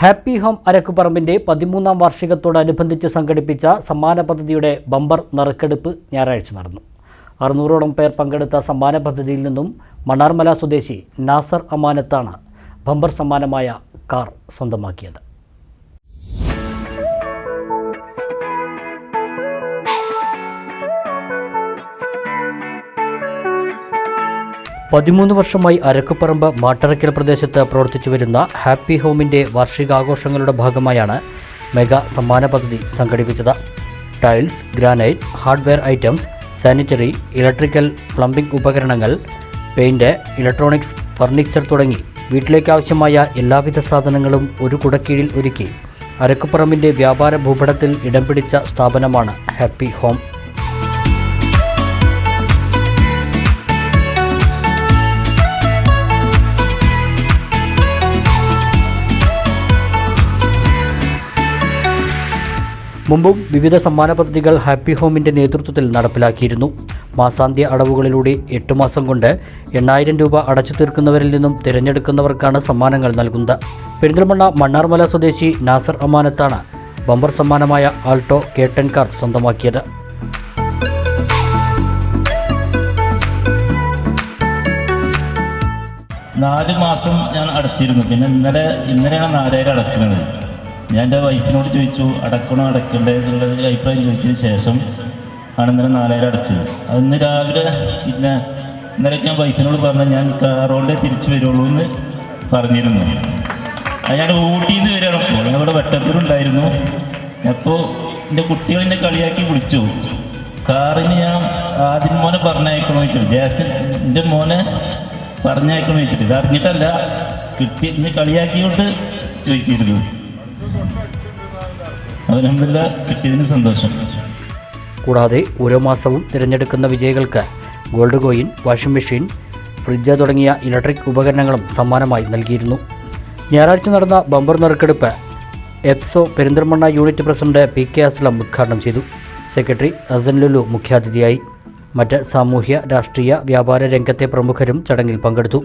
Happy home അരക്കുപറമ്പിന്റെ പതിമൂന്നാം വാർഷികത്തോടനുബന്ധിച്ച് സംഘടിപ്പിച്ച സമ്മാന പദ്ധതിയുടെ ബമ്പർ നറുക്കെടുപ്പ് ഞായറാഴ്ച നടന്നു. അറുന്നൂറോളം പേർ പങ്കെടുത്ത സമ്മാന പദ്ധതിയിൽ നിന്നും മണ്ണാർമല സ്വദേശി നാസർ അമാനത്താണ് ബമ്പർ സമ്മാനമായ കാർ സ്വന്തമാക്കിയത്. പതിമൂന്ന് വർഷമായി അരക്കുപറമ്പ് മാട്ടറയ്ക്കൽ പ്രദേശത്ത് പ്രവർത്തിച്ചു വരുന്ന ഹാപ്പി ഹോമിന്റെ വാർഷികാഘോഷങ്ങളുടെ ഭാഗമായാണ് മെഗാ സമ്മാന പദ്ധതി സംഘടിപ്പിച്ചത്. Tiles granite hardware items sanitary electrical plumbing ഉപകരണങ്ങൾ പെയിന്റ് ഇലക്ട്രോണിക്സ് ഫർണിച്ചർ തുടങ്ങി വീട്ടിലേക്കാവശ്യമായ എല്ലാവിധ സാധനങ്ങളും ഒരു കുടക്കീഴിൽ ഒരുക്കി. അരക്കുപറമ്പിന്റെ വ്യാപാര ഭൂപടത്തിൽ ഇടം പിടിച്ച സ്ഥാപനമാണ് ഹാപ്പി ഹോം. മുമ്പും വിവിധ സമ്മാന പദ്ധതികൾ ഹാപ്പി ഹോമിന്റെ നേതൃത്വത്തിൽ നടപ്പിലാക്കിയിരുന്നു. മാസാന്ത്യ അടവുകളിലൂടെ എട്ട് മാസം കൊണ്ട് എണ്ണായിരം രൂപ അടച്ചു തീർക്കുന്നവരിൽ നിന്നും തിരഞ്ഞെടുക്കുന്നവർക്കാണ് സമ്മാനങ്ങൾ നൽകുന്നത്. പെരിന്തൽമണ്ണ മണ്ണാർമല സ്വദേശി നാസർ അമാനത്താണ് ബമ്പർ സമ്മാനമായ ആൾട്ടോ കേട്ടൻ കാർ സ്വന്തമാക്കിയത്. നാല് മാസം ഞാൻ അടച്ചിരുന്നു. പിന്നെ ഇന്നലെ ഇന്നലെയാണ് നാലായിരം അടക്കുന്നത്. ഞാൻ എന്റെ വൈഫിനോട് ചോദിച്ചു അടക്കണോ അടക്കണ്ടേ? എന്നുള്ളതിൽ അഭിപ്രായം ചോദിച്ചതിന് ശേഷം ആണ് ഇന്നലെ നാലായിരം അടച്ചത്. അത് ഇന്ന് രാവിലെ പിന്നെ ഇന്നലെ ഞാൻ വൈഫിനോട് പറഞ്ഞു ഞാൻ കാറോണ്ടേ തിരിച്ചു വരുള്ളൂ എന്ന് പറഞ്ഞിരുന്നു. അത് ഞാൻ ഊട്ടിയിൽ നിന്ന് വരികയാണ് ഇപ്പോൾ ഞാൻ ഇവിടെ വെട്ടത്തിലുണ്ടായിരുന്നു അപ്പോൾ എന്റെ കുട്ടികൾ എന്നെ കളിയാക്കി വിളിച്ചു. കാറിന് ഞാൻ ആദ്യം മോനെ പറഞ്ഞയക്കണമെന്ന് ചോദിച്ചു. ജാസ്റ്റിൻ എന്റെ മോനെ പറഞ്ഞയക്കണമെന്ന് വെച്ചിട്ട് ഇത് അറിഞ്ഞിട്ടല്ല കിട്ടി എന്നെ കളിയാക്കിയോണ്ട് ചോദിച്ചിരുന്നു. കിട്ടിയതിന് സന്തോഷം. കൂടാതെ ഓരോ മാസവും തിരഞ്ഞെടുക്കുന്ന വിജയികൾക്ക് gold coin washing machine fridge തുടങ്ങിയ ഇലക്ട്രിക് ഉപകരണങ്ങളും സമ്മാനമായി നൽകിയിരുന്നു. ഞായറാഴ്ച നടന്ന ബമ്പർ നറുക്കെടുപ്പ് എപ്സോ Perinthalmanna unit president P K Aslam ഉദ്ഘാടനം ചെയ്തു. സെക്രട്ടറി അസൻ ലുലു മുഖ്യാതിഥിയായി. മറ്റ് സാമൂഹ്യ രാഷ്ട്രീയ വ്യാപാര രംഗത്തെ പ്രമുഖരും ചടങ്ങിൽ പങ്കെടുത്തു.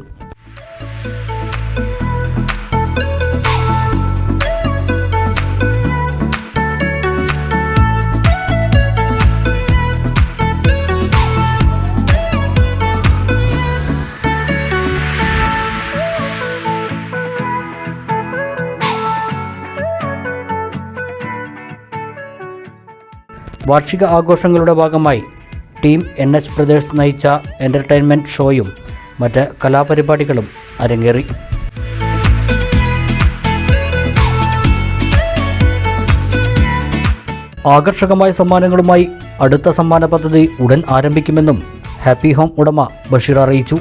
വാർഷിക ആഘോഷങ്ങളുടെ ഭാഗമായി ടീം എൻ എച്ച് ബ്രദേഴ്സ് നയിച്ച എന്റർടൈൻമെന്റ് ഷോയും മറ്റ് കലാപരിപാടികളും അരങ്ങേറി. ആകർഷകമായ സമ്മാനങ്ങളുമായി അടുത്ത സമ്മാന പദ്ധതി ഉടൻ ആരംഭിക്കുമെന്നും ഹാപ്പി ഹോം ഉടമ ബഷീർ അറിയിച്ചു.